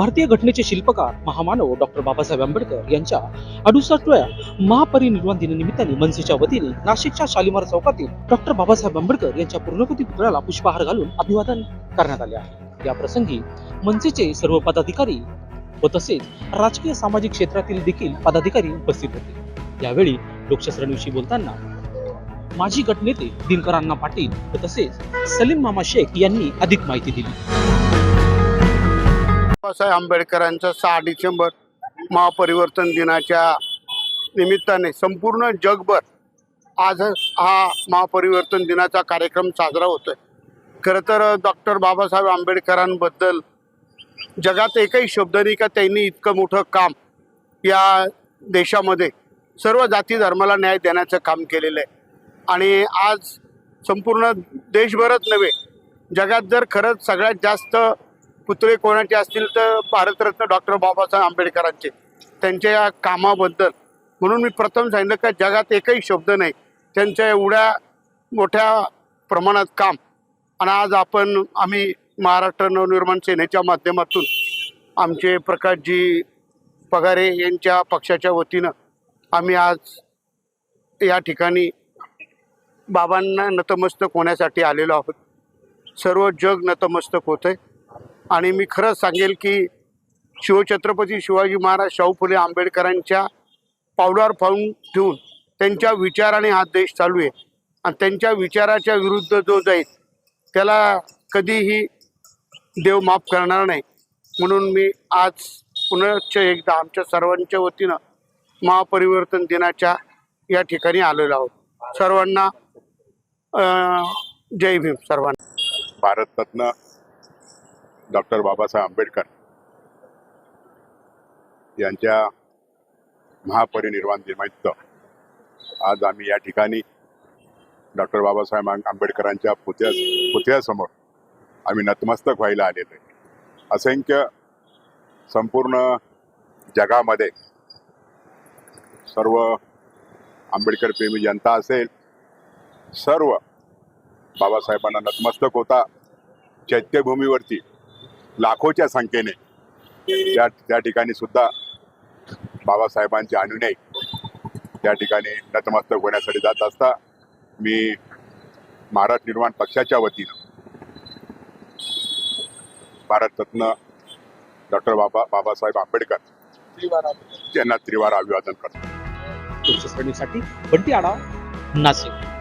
भारतीय घटनेचे शिल्पकार महामानव डॉक्टर बाबासाहेब आंबेडकर यांच्या अडुसष्टव्या महापरिनिर्वाण दिनानिमित्ताने मनसेच्या वतीने नाशिकच्या शालिमार चौकातील डॉक्टर बाबासाहेब आंबेडकर यांच्या पूर्णकृती पुतळ्याला पुष्पहार घालून अभिवादन करण्यात आले आहे. या प्रसंगी मनसेचे सर्व पदाधिकारी व तसेच राजकीय सामाजिक क्षेत्रातील देखील पदाधिकारी उपस्थित होते. यावेळी लोकशास्त्रांविषयी बोलताना माजी गटनेते दिनकर अण्णा पाटील व तसेच सलीम मामा शेख यांनी अधिक माहिती दिली. बाबासाहेब आंबेडकरांचा सहा डिसेंबर महापरिवर्तन दिनाच्या निमित्ताने संपूर्ण जगभर आज हा महापरिवर्तन दिनाचा कार्यक्रम साजरा होतोय. खरं तर डॉक्टर बाबासाहेब आंबेडकरांबद्दल जगात एकही शब्द नाही का त्यांनी इतकं मोठं काम या देशामध्ये सर्व जाती धर्माला न्याय देण्याचं काम केलेलं आहे. आणि आज संपूर्ण देशभरच नव्हे जगात जर खरंच सगळ्यात जास्त पुतळे कोणाचे असतील तर भारतरत्न डॉक्टर बाबासाहेब आंबेडकरांचे. त्यांच्या या कामाबद्दल. म्हणून मी प्रथम सांगितलं का जगात एकही शब्द नाही. त्यांच्या एवढ्या मोठ्या प्रमाणात काम. आणि आज आपण आम्ही महाराष्ट्र नवनिर्माण सेनेच्या माध्यमातून आमचे प्रकाशजी पगारे यांच्या पक्षाच्या वतीनं आम्ही आज या ठिकाणी बाबांना नतमस्तक होण्यासाठी आलेलो आहोत. सर्व जग नतमस्तक होतं आहे आणि मी खरंच सांगेल की शिवछत्रपती शिवाजी महाराज शाहू फुले आंबेडकरांच्या पावलावर पाहून ठेवून त्यांच्या विचाराने हा देश चालू आहे. आणि त्यांच्या विचाराच्या विरुद्ध जो जाईल त्याला कधीही देव माफ करणार नाही. म्हणून मी आज पुनश्च एकदा आमच्या सर्वांच्या वतीनं महापरिवर्तन दिनाच्या या ठिकाणी आलेलो आहोत. सर्वांना जय भीम सर्वांना. भारतरत्न डॉक्टर बाबासाहेब आंबेडकर यांच्या महापरिनिर्वाण दिनानिमित्त आज आम्ही या ठिकाणी डॉक्टर बाबासाहेब आंबेडकरांच्या पुतळ्या पुतळ्यासमोर आम्ही नतमस्तक व्हायला आलेलो आहे. असंख्य संपूर्ण जगामध्ये सर्व आंबेडकर प्रेमी जनता असेल सर्व बाबासाहेबांना नतमस्तक होता. चैत्यभूमीवरती लाखोच्या संख्येने. त्या त्या ठिकाणी सुद्धा बाबासाहेबांचे अनुयायी त्या ठिकाणी नतमस्तक होण्यासाठी जात असता मी महाराष्ट्र निर्माण पक्षाच्या वतीनं भारतरत्न डॉक्टर बाबा बाबासाहेब आंबेडकर यांना त्रिवार अभिवादन करतो. लोकशास्त्रांसाठी बंटी आडा नाशिक.